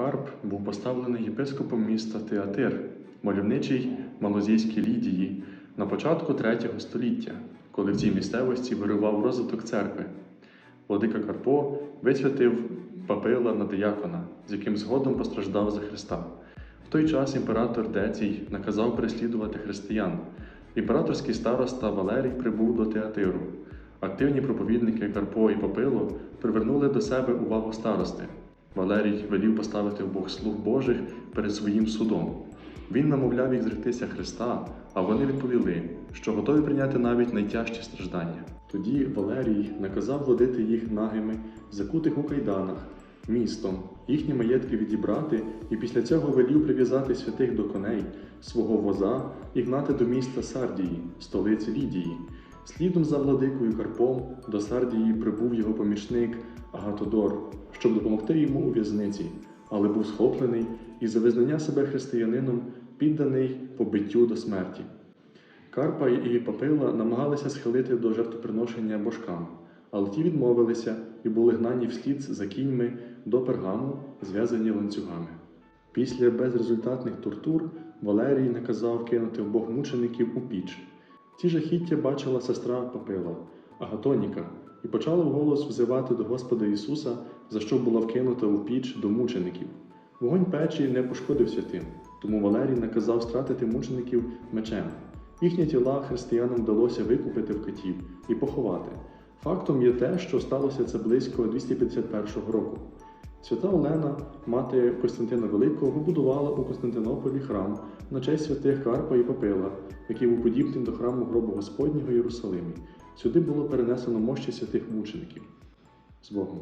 Карп був поставлений єпископом міста Театир, мальовничій Малозійській Лідії на початку третього століття, коли в цій місцевості вирував розвиток церкви. Владика Карпо висвятив Папила на диякона, з яким згодом постраждав за Христа. В той час імператор Децій наказав переслідувати християн. Імператорський староста Валерій прибув до Театиру. Активні проповідники Карпо і Попило привернули до себе увагу старости. Валерій велів поставити обох слуг Божих перед своїм судом. Він намовляв їх зректися Христа, а вони відповіли, що готові прийняти навіть найтяжчі страждання. Тоді Валерій наказав водити їх нагими, закутих у кайданах, містом, їхні маєтки відібрати, і після цього велів прив'язати святих до коней, свого воза і гнати до міста Сардії, столиці Лідії. Слідом за владикою Карпом до Сардії прибув його помічник Агатодор, щоб допомогти йому у в'язниці, але був схоплений і за визнання себе християнином підданий побиттю до смерті. Карпа і Папила намагалися схилити до жертвоприношення божкам, але ті відмовилися і були гнані вслід за кіньми до пергаму, зв'язані ланцюгами. Після безрезультатних тортур Валерій наказав кинути обох мучеників у піч. Ці жахіття бачила сестра Папила, Агатоніка, і почала вголос взивати до Господа Ісуса, за що була вкинута у піч до мучеників. Вогонь печі не пошкодив святим, тому Валерій наказав стратити мучеників мечем. Їхні тіла християнам вдалося викупити в катів і поховати. Фактом є те, що сталося це близько 251 року. Свята Олена, мати Костянтина Великого, будувала у Константинополі храм на честь святих Карпа і Папила, який був подібним до храму гробу Господнього Єрусалимі. Сюди було перенесено мощі святих мучеників. З Богом.